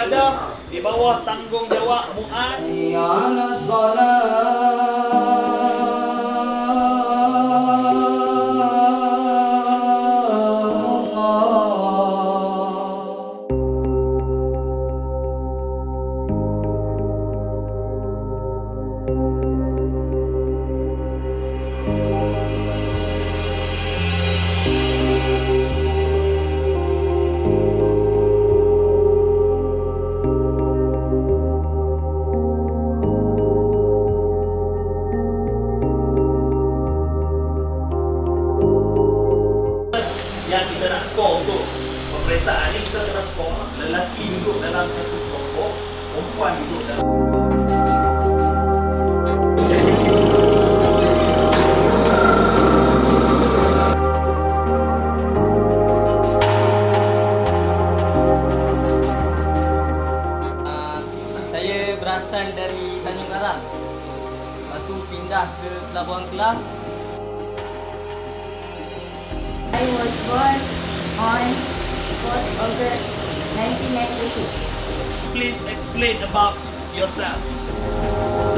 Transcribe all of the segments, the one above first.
ibadah di bawah tanggungjawab Muaz. حي dalam satu kelompok perempuan duduk dalam Ah, saya berasal dari Tanjung Karang. Lepas tu pindah ke Pelabuhan Kelang. I was born on 4th August 1996. Please explain about yourself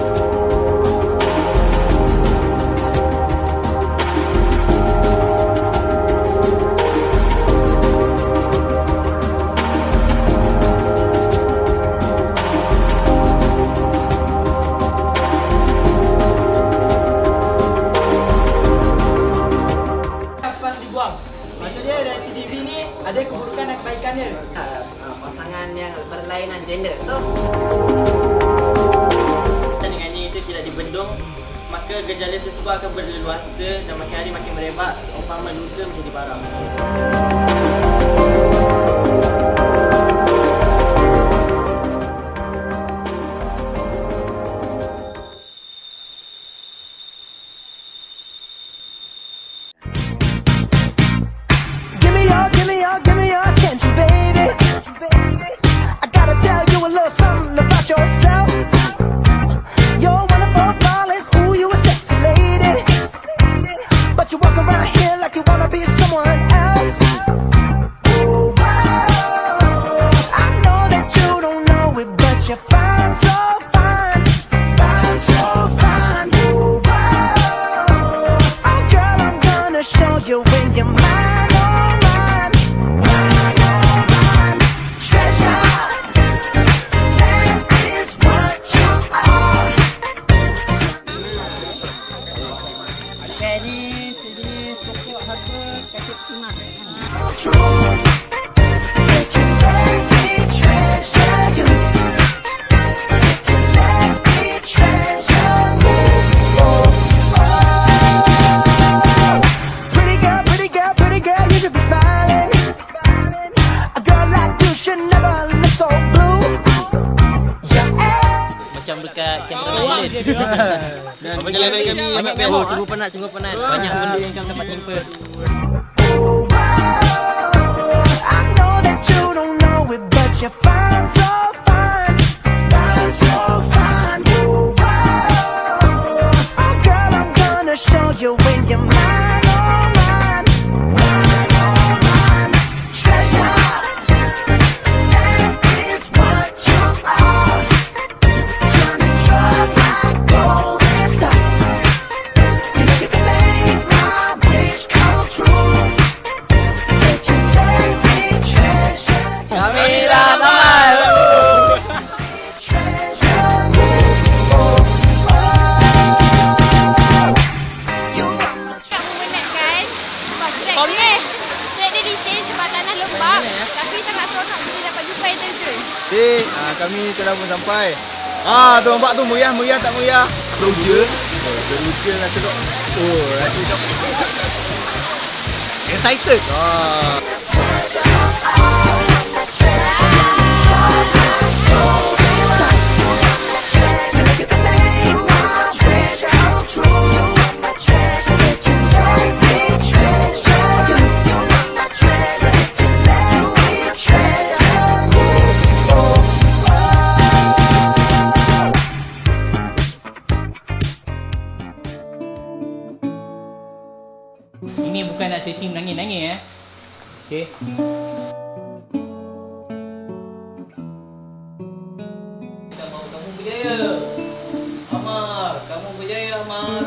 tidak dibendung maka gejala tersebut akan berleluasa dan makin hari makin merebak seumpama luka menjadi parah. Dan perjalanan kami? Banyak sungguh penat, sungguh penat. Banyak benda yang kami dapat wow. Cik, ah, kami telah pun sampai. Ah, tu nampak tu meriah, meriah tak meriah? Teruja. Oh, teruja rasa dok. Oh, rasa dok. Excited. Ah. Okay. Kita mau kamu berjaya. Amar, kamu berjaya Amar.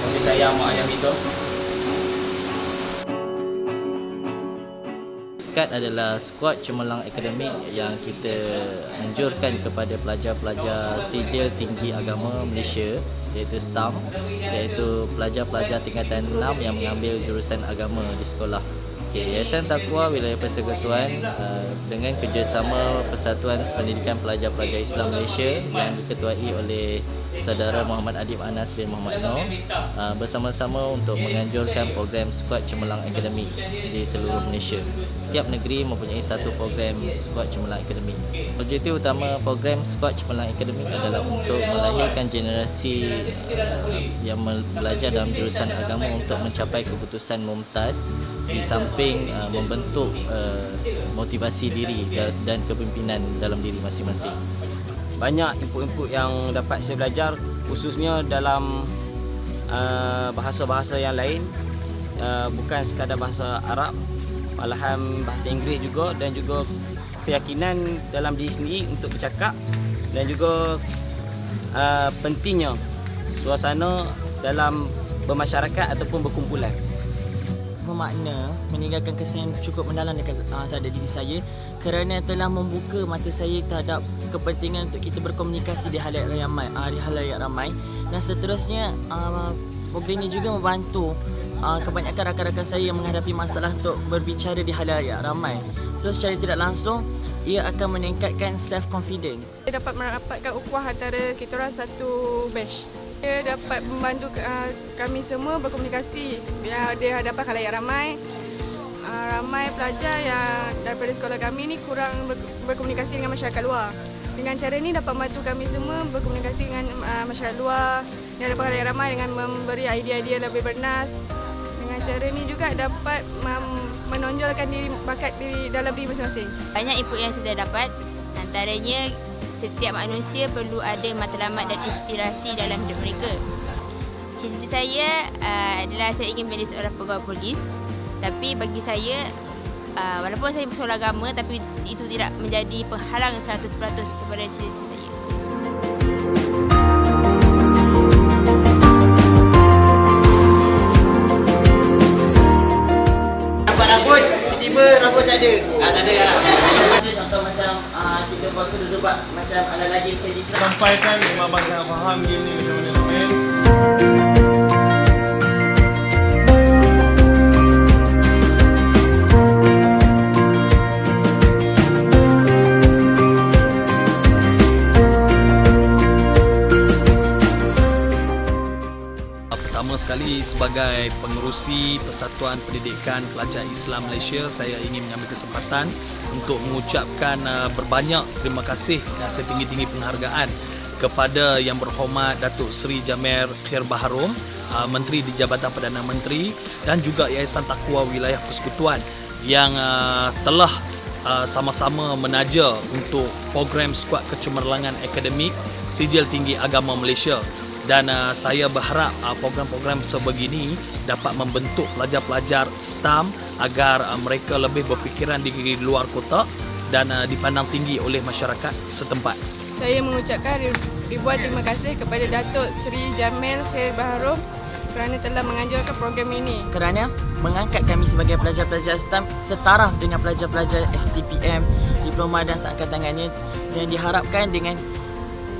Masih sayang mak ayam itu. SCAT adalah Skuad Cemerlang Akademik yang kita anjurkan kepada pelajar-pelajar sijil tinggi agama Malaysia iaitu STAM iaitu pelajar-pelajar tingkatan 6 yang mengambil jurusan agama di sekolah. Okay, Yayasan Takwa Wilayah Persekutuan uh, dengan kerjasama Persatuan Pendidikan Pelajar-Pelajar Islam Malaysia yang diketuai oleh Saudara Muhammad Adib Anas bin Muhammad Noor uh, bersama-sama untuk menganjurkan program Skuad Cemerlang Akademik di seluruh Malaysia. Tiap negeri mempunyai satu program Skuad Cemerlang Akademik. Objektif utama program Skuad Cemerlang Akademik adalah untuk melahirkan generasi uh, yang belajar dalam jurusan agama untuk mencapai keputusan mumtaz di samping uh, membentuk uh, motivasi diri da- dan kepimpinan dalam diri masing-masing. Banyak input-input yang dapat saya belajar khususnya dalam uh, bahasa-bahasa yang lain uh, bukan sekadar bahasa Arab malahan bahasa Inggeris juga dan juga keyakinan dalam diri sendiri untuk bercakap dan juga uh, pentingnya suasana dalam bermasyarakat ataupun berkumpulan. Bermakna meninggalkan kesan yang cukup mendalam dekat uh, terhadap diri saya kerana telah membuka mata saya terhadap kepentingan untuk kita berkomunikasi di halayak ramai uh, di halayak ramai. Dan seterusnya uh, program ini juga membantu uh, kebanyakan rakan-rakan saya yang menghadapi masalah untuk berbicara di halayak ramai. So secara tidak langsung ia akan meningkatkan self confidence Dia dapat merapatkan ukhuwah antara kita orang satu batch. Dia dapat membantu uh, kami semua berkomunikasi ya, di hadapan khalayak ramai. Uh, ramai pelajar yang daripada sekolah kami ni kurang ber, berkomunikasi dengan masyarakat luar. Dengan cara ni dapat membantu kami semua berkomunikasi dengan uh, masyarakat luar di hadapan khalayak ramai dengan memberi idea-idea lebih bernas. Dengan cara ni juga dapat menonjolkan diri bakat diri dalam diri masing-masing. Banyak input yang saya dapat Antaranya Setiap manusia perlu ada matlamat dan inspirasi dalam hidup mereka Cita-cita saya uh, adalah saya ingin menjadi seorang pegawai polis Tapi bagi saya uh, Walaupun saya bersoal agama Tapi itu tidak menjadi penghalang 100% kepada cita-cita saya Dapat rambut, tiba-tiba rambut tak ada. Ah, tak ada lah. Macam ah, kita buat macam ala lagi kita Sampaikan memang bangsa faham gini benda-benda Pertama sekali sebagai pengerusi Persatuan Pendidikan Pelajar Islam Malaysia saya ingin mengambil kesempatan untuk mengucapkan uh, berbanyak terima kasih dan setinggi-tinggi penghargaan kepada Yang Berhormat Datuk Seri Jamer Khair Baharom uh, Menteri di Jabatan Perdana Menteri dan juga Yayasan Takwa Wilayah Persekutuan yang uh, telah uh, sama-sama menaja untuk program Skuad Kecemerlangan Akademik Sijil Tinggi Agama Malaysia dan uh, saya berharap uh, program-program sebegini dapat membentuk pelajar-pelajar STAM agar uh, mereka lebih berfikiran di, luar kotak dan uh, dipandang tinggi oleh masyarakat setempat. Saya mengucapkan ribuan terima kasih kepada Datuk Seri Jamil Khair Baharom kerana telah menganjurkan program ini. kerana mengangkat kami sebagai pelajar-pelajar STEM setaraf dengan pelajar-pelajar STPM, diploma dan seangkatan dengannya dan diharapkan dengan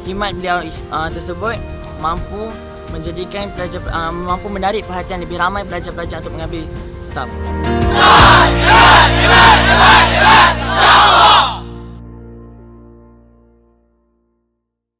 khidmat beliau uh, tersebut mampu menjadikan pelajar uh, mampu menarik perhatian lebih ramai pelajar-pelajar untuk mengambil STAM. Hebat, hebat, hebat, hebat, hebat.